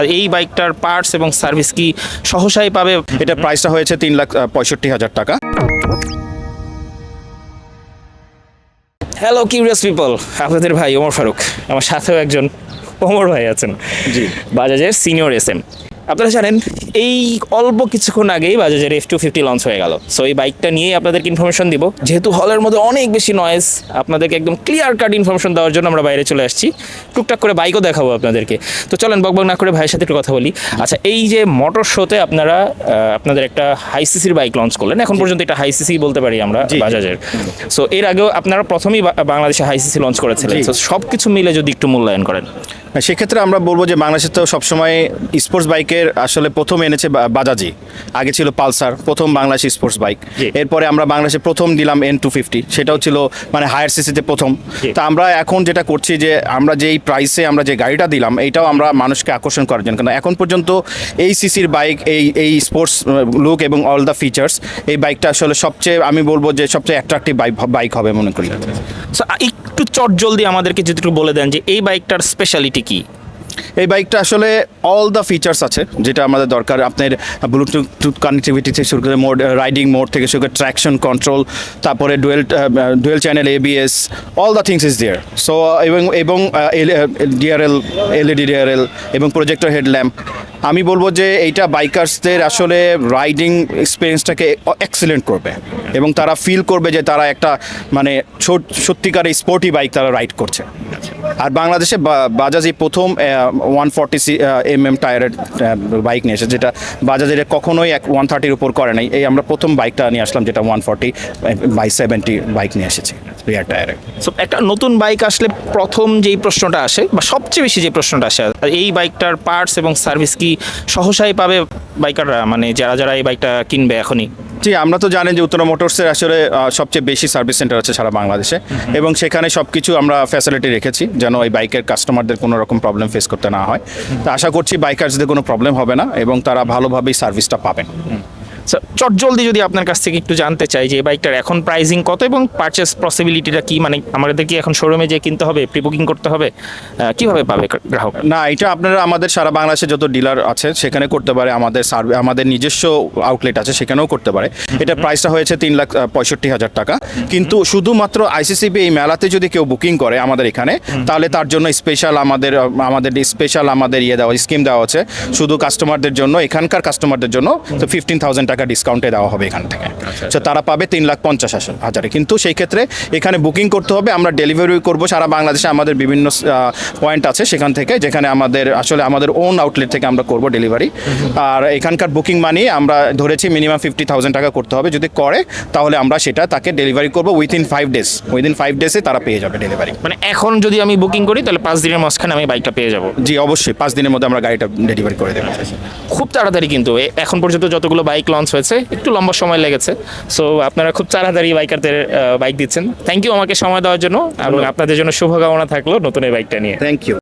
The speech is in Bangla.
আর এই বাইকটার পার্টস এবং সার্ভিস কি সহসাই পাবে? এটা প্রাইসটা হয়েছে তিন লাখ পঁয়ষট্টি হাজার টাকা। হ্যালো কিউরিয়াস পিপল আপনাদের ভাই ওমর ফারুক আমার সাথেও একজন ওমর ভাই আছেন। জি। বাজাজের সিনিয়র এস এম আপনারা জানেন এই অল্প কিছুক্ষণ আগেই বাজাজের এফ টু ফিফটি লঞ্চ হয়ে গেল। সো এই বাইকটা নিয়েই আপনাদেরকে ইনফরমেশন দিব। যেহেতু হলের মধ্যে অনেক বেশি নয়েজ আপনাদেরকে একদম ক্লিয়ার কাট ইনফরমেশন দেওয়ার জন্য আমরা বাইরে চলে আসছি। টুকটাক করে বাইকও দেখাবো আপনাদেরকে। তো চলেন বকবক না করে ভাইয়ের সাথে একটু কথা বলি। আচ্ছা এই যে মোটর শোতে আপনারা আপনাদের একটা হাই সিসির বাইক লঞ্চ করলেন। এখন পর্যন্ত এটা হাই সিসি বলতে পারি আমরা। বাজাজের। সো এর আগেও আপনারা প্রথমেই বাংলাদেশে হাই সিসি লঞ্চ করেছিলেন। সব কিছু মিলে যদি একটু মূল্যায়ন করেন। সেক্ষেত্রে আমরা বলব যে বাংলাদেশে তো সবসময় স্পোর্টস বাইকের আসলে প্রথম এনেছে বা- বাজাজই আগে ছিল পালসার প্রথম বাংলাদেশ স্পোর্টস বাইক এরপরে আমরা বাংলাদেশে প্রথম দিলাম এন টু ফিফটি সেটাও ছিল মানে হায়ার সিসিতে প্রথম। তা আমরা এখন যেটা করছি যে আমরা যেই প্রাইসে আমরা যে গাড়িটা দিলাম এইটাও আমরা মানুষকে আকর্ষণ করার জন্য। কারণ এখন পর্যন্ত এই সিসির বাইক এই এই স্পোর্টস লুক এবং অল দ্য ফিচার্স এই বাইকটা আসলে সবচেয়ে আমি বলব যে সবচেয়ে অ্যাট্রাকটিভ বাইক বাইক হবে মনে করি। সো একটু চট জলদি আমাদেরকে যদি একটু বলে দেন যে এই বাইকটার স্পেশালিটি কি? এই বাইকটা আসলে অল দ্য ফিচার্স আছে, যেটা আমাদের দরকার। আপনার ব্লুটুথ কানেক্টিভিটি থেকে শুরু করে মোড রাইডিং মোড থেকে শুরু করে ট্র্যাকশন কন্ট্রোল তারপরে dual dual channel ABS all the things is there so এবং এবং ডিআরএল এলইডি ডিআরএল এবং প্রজেক্টর হেডল্যাম্প আমি বলব যে এইটা বাইকার্সদের আসলে রাইডিং এক্সপিরিয়েন্সটাকে এক্সিলেন্ট করবে। এবং তারা ফিল করবে যে তারা একটা মানে সত্যিকার স্পোর্টি বাইক তারা রাইড করছে। আর বাংলাদেশে বাজাজ এই প্রথম one forty C M M টায়ারের বাইক নিয়ে এসেছে, যেটা বাজাজের কখনোই এক ওয়ান থার্টির উপর করে নাই। এই আমরা প্রথম বাইকটা নিয়ে আসলাম, যেটা one forty by seventy bike নিয়ে এসেছি রিয়ার টায়ারে সো একটা নতুন বাইক আসলে প্রথম যেই প্রশ্নটা আসে, বা সবচেয়ে বেশি যে প্রশ্নটা আসে এই বাইকটার পার্টস এবং সার্ভিস কি সহসাই পাবে বাইকাররা মানে যারা যারা এই বাইকটা কিনবে এখনই। জি আমরা তো জানেন যে উত্তরা মোটরসের আসলে সবচেয়ে বেশি সার্ভিস সেন্টার আছে সারা বাংলাদেশে। এবং সেখানে সব কিছু আমরা ফ্যাসিলিটি রেখেছি যেন ওই বাইকের কাস্টমারদের কোনো রকম প্রবলেম ফেস করতে না হয়। তা আশা করছি বাইকার্সদের কোনো প্রবলেম হবে না এবং তারা ভালোভাবেই সার্ভিসটা পাবেন। চট জলদি যদি আপনার কাছ থেকে একটু জানতে চাই যে এই বাইকটার এখন প্রাইসিং কত এবং পারচেস পসিবিলিটিটা কি? মানে আমাদের কি এখন শোরুমে যে কিনতে হবে প্রি বুকিং করতে হবে? কীভাবে পাবে গ্রাহক? না এটা আপনারা আমাদের সারা বাংলাদেশে যত ডিলার আছে সেখানে করতে পারে। আমাদের সার্ভে আমাদের নিজস্ব আউটলেট আছে সেখানেও করতে পারে। এটা প্রাইসটা হয়েছে তিন লাখ পঁয়ষট্টি হাজার টাকা। কিন্তু শুধুমাত্র আইসিসিবি এই মেলাতে যদি কেউ বুকিং করে আমাদের এখানে তাহলে তার জন্য স্পেশাল আমাদের আমাদের স্পেশাল আমাদের ইয়ে দেওয়া স্কিম দেওয়া আছে। শুধু কাস্টমারদের জন্য এখানকার কাস্টমারদের জন্য তো ফিফটিন থাউজেন্ড টাকা ডিসকাউন্টে দেওয়া হবে এখান থেকে। তো তারা পাবে তিন লাখ পঞ্চাশ হাজার- কিন্তু সেই ক্ষেত্রে এখানে বুকিং করতে হবে আমরা ডেলিভারি করব সারা বাংলাদেশে আমাদের বিভিন্ন পয়েন্ট আছে সেখান থেকে যেখানে আমাদের আসলে আমাদের ওন আউটলেট থেকে আমরা করব ডেলিভারি আর এখানকার বুকিং মানি আমরা ধরেছি মিনিমাম ফিফটি থাউজেন্ড টাকা করতে হবে যদি করে তাহলে আমরা সেটা তাকে ডেলিভারি করব within five days within five ডেজে তারা পেয়ে যাবে ডেলিভারি মানে এখন যদি আমি বুকিং করি তাহলে পাঁচ দিনের মাঝখানে আমি বাইকটা পেয়ে যাব? জি অবশ্যই। পাঁচ দিনের মধ্যে আমরা গাড়িটা ডেলিভারি করে দেবো। খুব তাড়াতাড়ি কিন্তু এখন পর্যন্ত যতগুলো বাইক লঞ্চ হয়েছে একটু লম্বা সময় লেগেছে। সো আপনারা খুব তাড়াতাড়ি বাইকারদের বাইক দিচ্ছেন। থ্যাংক ইউ আমাকে সময় দেওয়ার জন্য এবং আপনাদের জন্য শুভকামনা থাকল নতুন এই বাইকটা নিয়ে। Thank you